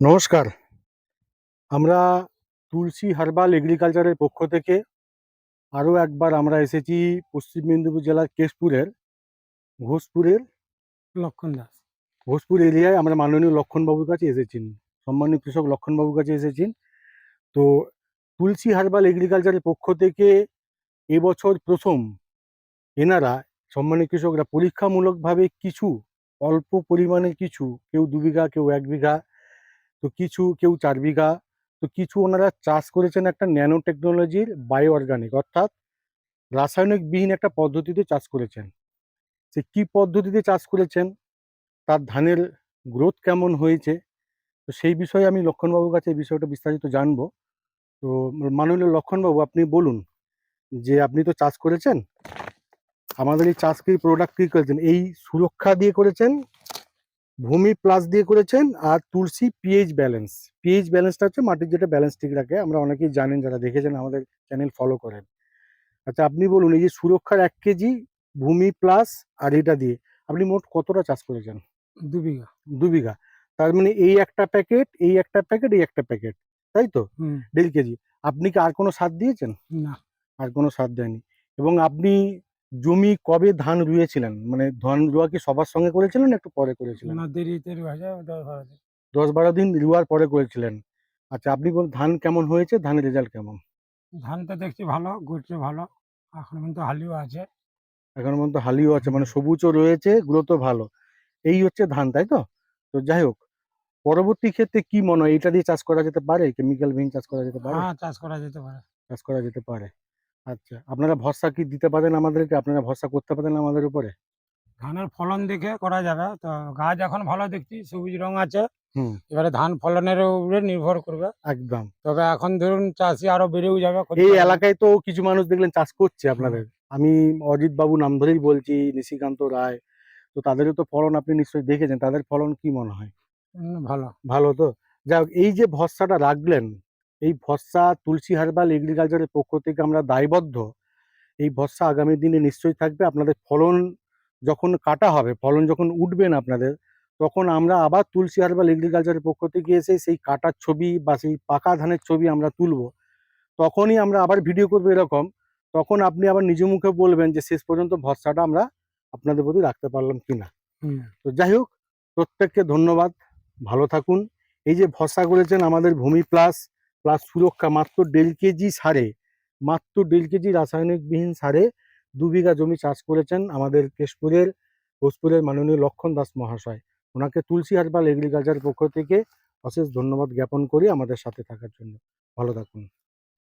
নমস্কার। আমরা তুলসী হার্বাল এগ্রিকালচারের পক্ষ থেকে আরও একবার আমরা এসেছি পশ্চিম মেদিনীপুর জেলার কেশপুরের ঘোষপুরের লক্ষণ দাস। ঘোষপুর এরিয়ায় আমরা মাননীয় লক্ষণবাবুর কাছে এসেছেন সম্মানীয় কৃষক লক্ষণবাবুর কাছে এসেছেন তো তুলসী হার্বাল এগ্রিকালচারের পক্ষ থেকে এবছর প্রথম এনারা সম্মানীয় কৃষকরা পরীক্ষামূলকভাবে কিছু অল্প পরিমাণে কিছু কেউ দু বিঘা কেউ এক বিঘা তো কিছু কেউ চার বিঘা, তো কিছু ওনারা চাষ করেছেন একটা ন্যানো টেকনোলজির বায়ো অর্গানিক অর্থাৎ রাসায়নিকবিহীন একটা পদ্ধতিতে চাষ করেছেন। সে কি পদ্ধতিতে চাষ করেছেন? তার ধানের গ্রোথ কেমন হয়েছে? তো সেই বিষয়ে আমি লক্ষণবাবুর কাছে এই বিষয়টা বিস্তারিত জানব। তো মাননীয় লক্ষণবাবু, আপনি বলুন যে আপনি তো চাষ করেছেন? আমাদের এই চাষ কি প্রোডাক্ট কী করেছেন? এই সুরক্ষা দিয়ে করেছেন? ভূমি প্লাস দিয়ে করেছেন আর তুলসী পিএইচ ব্যালেন্স পিএইচ ব্যালেন্সটা হচ্ছে মাটির যেটা ব্যালেন্স ঠিক রাখে। আমরা অনেকেই জানেন যারা দেখেছেন আমাদের চ্যানেল ফলো করেন। আচ্ছা আপনি বলুন এই যে সুরক্ষার এক কেজি ভূমি প্লাস আর এটা দিয়ে আপনি মোট কতটা চাষ করেছেন? দু বিঘা। দু বিঘা। তার মানে এই একটা প্যাকেট এই একটা প্যাকেট এই একটা প্যাকেট তাই তো? দেড় কেজি আপনি কি আর কোনো সার দিয়েছেন? না। আর কোনো সার দেয়নি এবং আপনি জমি কবে ধান রুয়েছিলেন মানে ধান রুয়া কি সবার সঙ্গে করেছিলেন একটু পরে করেছিলেন? না যায় দশ বারো দিন। দশ বারো দিন রুয়ার পরে করেছিলেন। আচ্ছা আপনি বলুন ধান কেমন হয়েছে? ধানের রেজাল্ট কেমন? ধানটা দেখছি ভালো ঘুরছে ভালো। এখন পর্যন্ত হালিও আছে। এখন পর্যন্ত হালিও আছে মানে সবুজও রয়েছে গ্রোথও ভালো। এই হচ্ছে ধান তাই তো? তো যাই হোক পরবর্তী ক্ষেত্রে কি মনে হয়? এটা দিয়ে চাষ করা যেতে পারে? কেমিক্যাল বিহীন চাষ করা যেতে পারে? হ্যাঁ চাষ করা যেতে পারে। চাষ করা যেতে পারে। আচ্ছা আপনারা ভরসা কি দিতে পারেন আমাদেরকে? আপনারা ভরসা করতে পারেন আমাদের উপরে? ধানের ফলন দেখে করা যাবে। তো গাছ এখন ভালো দেখছি সবুজ রং আছে। হুম। এবারে ধান ফলনের উপরে নির্ভর করবে। একদম। তবে এখন ধরুন চাষি আরও বেড়েও যাবে এই এলাকায় তো কিছু মানুষ দেখলেন চাষ করছে আপনাদের। আমি অজিত বাবু নাম ধরেই বলছি নিশিকান্ত রায়। তো তাদেরও তো ফলন আপনি নিশ্চয়ই দেখেছেন। তাদের ফলন কি মনে হয়? ভালো। ভালো তো? যাই এই যে ভরসাটা রাখলেন এই ভরসা তুলসী হার্বাল এগ্রিকালচারের পক্ষ থেকে আমরা দায়বদ্ধ। এই ভরসা আগামী দিনে নিশ্চয়ই থাকবে। আপনাদের ফলন যখন কাটা হবে ফলন যখন উঠবেন আপনাদের তখন আমরা আবার তুলসী হার্বাল এগ্রিকালচারের পক্ষ থেকে এসে সেই কাটার ছবি বা সেই পাকা ধানের ছবি আমরা তুলবো। তখনই আমরা আবার ভিডিও করব এরকম। তখন আপনি আবার নিজ মুখে বলবেন যে শেষ পর্যন্ত ভরসাটা আমরা আপনাদের প্রতি রাখতে পারলাম কিনা। তো যাই হোক প্রত্যেককে ধন্যবাদ। ভালো থাকুন। এই যে ভরসা করেছেন আমাদের ভূমি প্লাস প্লাস সুরক্ষা, মাত্র দেড় কেজি সারে, মাত্র দেড় কেজি রাসায়নিকবিহীন সারে দু বিঘা জমি চাষ করেছেন আমাদের কেশপুরের, ভোজপুরের মাননীয় লক্ষণ দাস মহাশয়। ওনাকে তুলসী হারবাল এগ্রিকালচার পক্ষ থেকে অশেষ ধন্যবাদ জ্ঞাপন করি আমাদের সাথে থাকার জন্য। ভালো থাকুন।